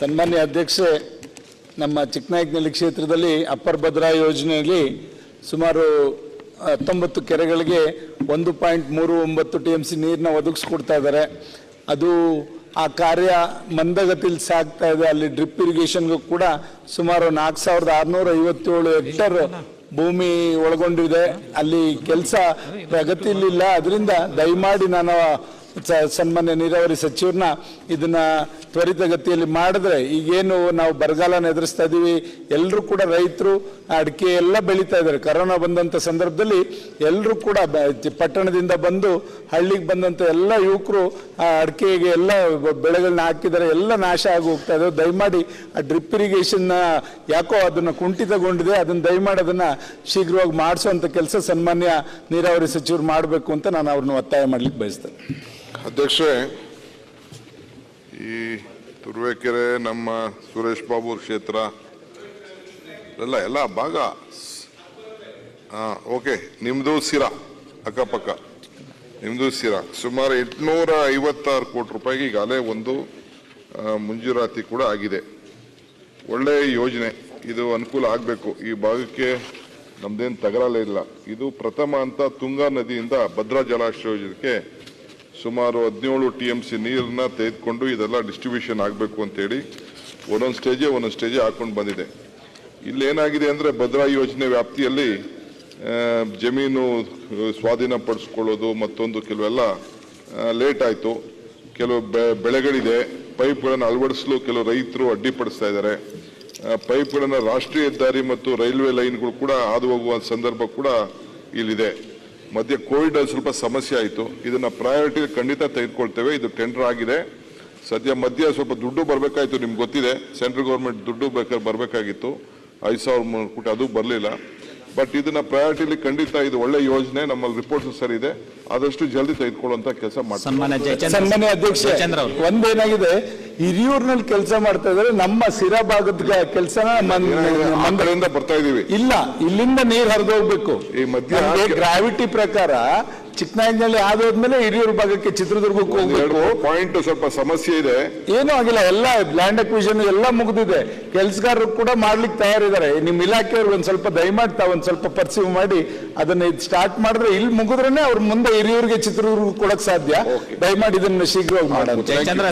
ಸನ್ಮಾನ್ಯ ಅಧ್ಯಕ್ಷೆ, ನಮ್ಮ ಚಿಕ್ಕನಾಯಕನಹಳ್ಳಿ ಕ್ಷೇತ್ರದಲ್ಲಿ ಅಪ್ಪರ್ ಭದ್ರಾ ಯೋಜನೆಯಲ್ಲಿ ಸುಮಾರು ಹತ್ತೊಂಬತ್ತು ಕೆರೆಗಳಿಗೆ ಒಂದು ಪಾಯಿಂಟ್ ಮೂರು ಒಂಬತ್ತು ಟಿ ಎಂ ಸಿ ನೀರನ್ನ ಒದಗಿಸ್ಕೊಡ್ತಾ ಇದ್ದಾರೆ. ಅದು ಆ ಕಾರ್ಯ ಮಂದಗತಿಲಿ ಸಾಗ್ತಾ ಇದೆ. ಅಲ್ಲಿ ಡ್ರಿಪ್ ಇರಿಗೇಷನ್ಗೂ ಕೂಡ ಸುಮಾರು ನಾಲ್ಕು ಸಾವಿರದ ಆರುನೂರ ಐವತ್ತೇಳು ಹೆಕ್ಟರ್ ಭೂಮಿ ಒಳಗೊಂಡಿದೆ. ಅಲ್ಲಿ ಕೆಲಸ ಪ್ರಗತಿಲಿಲ್ಲ. ಅದರಿಂದ ದಯಮಾಡಿ ನಾನು ಸನ್ಮಾನ್ಯ ನೀರಾವರಿ ಸಚಿವರನ್ನ ಇದನ್ನ ತ್ವರಿತಗತಿಯಲ್ಲಿ ಮಾಡಿದ್ರೆ ಈಗೇನು ನಾವು ಬರಗಾಲನ ಎದುರಿಸ್ತಾ ಇದ್ದೀವಿ ಎಲ್ಲರೂ ಕೂಡ ರೈತರು ಅಡಿಕೆ ಎಲ್ಲ ಬೆಳೀತಾ ಇದ್ದಾರೆ. ಕರೋನಾ ಬಂದಂತ ಸಂದರ್ಭದಲ್ಲಿ ಎಲ್ಲರೂ ಕೂಡ ಪಟ್ಟಣದಿಂದ ಬಂದು ಹಳ್ಳಿಗೆ ಬಂದಂತ ಎಲ್ಲ ಯುವಕರು ಆ ಅಡಿಕೆಗೆ ಎಲ್ಲ ಬೆಳೆಗಳನ್ನ ಹಾಕಿದ್ದಾರೆ. ಎಲ್ಲ ನಾಶ ಆಗಿ ಹೋಗ್ತಾ ಇದ್ದಾರೆ ದಯಮಾಡಿ ಆ ಡ್ರಿಪ್ ಇರಿಗೇಷನ್ ಯಾಕೋ ಅದನ್ನ ಕುಂಠಿತಗೊಂಡಿದೆ. ಅದನ್ನ ದಯಮಾಡಿ ಅದನ್ನ ಶೀಘ್ರವಾಗಿ ಮಾಡಿಸುವಂಥ ಕೆಲಸ ಸನ್ಮಾನ್ಯ ನೀರಾವರಿ ಸಚಿವರು ಮಾಡಬೇಕು ಅಂತ ನಾನು ಅವ್ರನ್ನ ಒತ್ತಾಯ ಮಾಡ್ಲಿಕ್ಕೆ ಬಯಸ್ತೇನೆ. ಅಧ್ಯಕ್ಷೆ ಈ ತುರುವೇಕೆರೆ, ನಮ್ಮ ಸುರೇಶ್ ಬಾಬು ಕ್ಷೇತ್ರ, ಎಲ್ಲ ಎಲ್ಲ ಭಾಗ ಹಾಂ ಓಕೆ ನಿಮ್ಮದು ಸಿರಾ, ಅಕ್ಕಪಕ್ಕ. ನಿಮ್ಮದು ಸಿರಾ. ಸುಮಾರು ಎಂಟುನೂರ ಐವತ್ತಾರು ಕೋಟಿ ರೂಪಾಯಿಗೆ ಈಗಾಗಲೇ ಒಂದು ಮುಂಜೂರಾತಿ ಮಂಜೂರಾತಿ ಕೂಡ ಆಗಿದೆ. ಒಳ್ಳೆಯ ಯೋಜನೆ. ಇದು ಅನುಕೂಲ ಆಗಬೇಕು. ಈ ಭಾಗಕ್ಕೆ ನಮ್ಮದೇನು ತಗರಾಲೇ ಇಲ್ಲ. ಇದು ಪ್ರಥಮ ಅಂತ ತುಂಗಾ ನದಿಯಿಂದ ಭದ್ರಾ ಜಲಾಶಯಕ್ಕೆ ಸುಮಾರು ಹದಿನೇಳು ಟಿ ಎಂ ಸಿ ನೀರನ್ನ ತೆಗೆದುಕೊಂಡು ಇದೆಲ್ಲ ಡಿಸ್ಟ್ರಿಬ್ಯೂಷನ್ ಆಗಬೇಕು ಅಂತೇಳಿ ಒಂದೊಂದು ಸ್ಟೇಜೇ ಒಂದೊಂದು ಸ್ಟೇಜೇ ಹಾಕೊಂಡು ಬಂದಿದೆ. ಇಲ್ಲಿ ಏನಾಗಿದೆ ಅಂದರೆ ಭದ್ರಾ ಯೋಜನೆ ವ್ಯಾಪ್ತಿಯಲ್ಲಿ ಜಮೀನು ಸ್ವಾಧೀನಪಡಿಸ್ಕೊಳ್ಳೋದು ಮತ್ತೊಂದು ಕೆಲವೆಲ್ಲ ಲೇಟ್ ಆಯಿತು. ಕೆಲವು ಬೆಳೆಗಳಿದೆ. ಪೈಪ್ಗಳನ್ನು ಅಳವಡಿಸಲು ಕೆಲವು ರೈತರು ಅಡ್ಡಿಪಡಿಸ್ತಾ ಇದ್ದಾರೆ. ಪೈಪ್ಗಳನ್ನು ರಾಷ್ಟ್ರೀಯ ಹೆದ್ದಾರಿ ಮತ್ತು ರೈಲ್ವೆ ಲೈನ್ಗಳು ಕೂಡ ಹಾದು ಹೋಗುವ ಸಂದರ್ಭ ಕೂಡ ಇಲ್ಲಿದೆ. ಮಧ್ಯೆ ಕೋವಿಡ್ ಅಲ್ಲಿ ಸ್ವಲ್ಪ ಸಮಸ್ಯೆ ಆಯಿತು. ಇದನ್ನ ಪ್ರಯಾರಿಟಿ ಖಂಡಿತ ತೆಗೆದುಕೊಳ್ತೇವೆ. ಇದು ಟೆಂಡರ್ ಆಗಿದೆ. ಸದ್ಯ ಮಧ್ಯ ಸ್ವಲ್ಪ ದುಡ್ಡು ಬರಬೇಕಾಯಿತು ನಿಮ್ಗೆ ಗೊತ್ತಿದೆ. ಸೆಂಟ್ರಲ್ ಗೌರ್ಮೆಂಟ್ ದುಡ್ಡು ಬೇಕಾದ್ರೆ ಬರಬೇಕಾಗಿತ್ತು. ಐದು ಸಾವಿರ ಮೂರು ಕೋಟಿ ಅದು ಬರಲಿಲ್ಲ. ಬಟ್ ಇದನ್ನ ಪ್ರಯಾರಿಟಿಲಿ ಖಂಡಿತ ಇದು ಒಳ್ಳೆ ಯೋಜನೆ. ನಮ್ಮಲ್ಲಿ ರಿಪೋರ್ಟ್ಸ್ ಸರಿ ಇದೆ. ಆದಷ್ಟು ಜಲ್ದಿ ತೆಗೆದುಕೊಳ್ಳುವಂತ ಕೆಲಸ ಮಾಡ್ತಾರೆ ಒಂದೇನಾಗಿದೆ? ಹಿರಿಯೂರಿನಲ್ಲಿ ಕೆಲಸ ಮಾಡ್ತಾ ಇದ್ರೆ ನಮ್ಮ ಸಿರಾ ಭಾಗದ ಕೆಲಸ ಕಡೆಯಿಂದ ಬರ್ತಾ ಇದೀವಿ ಇಲ್ಲ ಇಲ್ಲಿಂದ ನೀರ್ ಹರಿದು ಹೋಗ್ಬೇಕು ಈ ಮಧ್ಯ- ಗ್ರಾವಿಟಿ ಪ್ರಕಾರ ಚಿಕ್ಕನಾಯಕನಹಳ್ಳಿ ಆದೋದ್ಮೇಲೆ ಹಿರಿಯೂರು ಭಾಗಕ್ಕೆ ಚಿತ್ರದುರ್ಗಕ್ಕೆ ಹೋಗ್ಬೇಕು. ಪಾಯಿಂಟ್ ಸ್ವಲ್ಪ ಸಮಸ್ಯೆ ಇದೆ. ಏನೂ ಆಗಿಲ್ಲ ಎಲ್ಲ ಲ್ಯಾಂಡ್ ಅಕ್ವಿಷನ್ ಎಲ್ಲ ಮುಗಿದಿದೆ. ಕೆಲಸಗಾರರು ಕೂಡ ಮಾಡ್ಲಿಕ್ಕೆ ತಯಾರಿದ್ದಾರೆ. ನಿಮ್ ಇಲಾಖೆಯವ್ರು ಒಂದ್ ಸ್ವಲ್ಪ ದಯಮಾಡಿ ತಾವು ಒಂದ್ ಸ್ವಲ್ಪ ಪರ್ಸೀವ್ ಮಾಡಿ ಅದನ್ನ ಸ್ಟಾರ್ಟ್ ಮಾಡಿದ್ರೆ ಇಲ್ಲಿ ಮುಗಿದ್ರೇನೆ ಅವ್ರ ಮುಂದೆ ಹಿರಿಯೂರಿಗೆ ಚಿತ್ರದುರ್ಗ ಕೊಡಕ್ ಸಾಧ್ಯ. ದಯಮಾಡಿ ಇದನ್ನ ಶೀಘ್ರವಾಗಿ ಜಯಚಂದ್ರ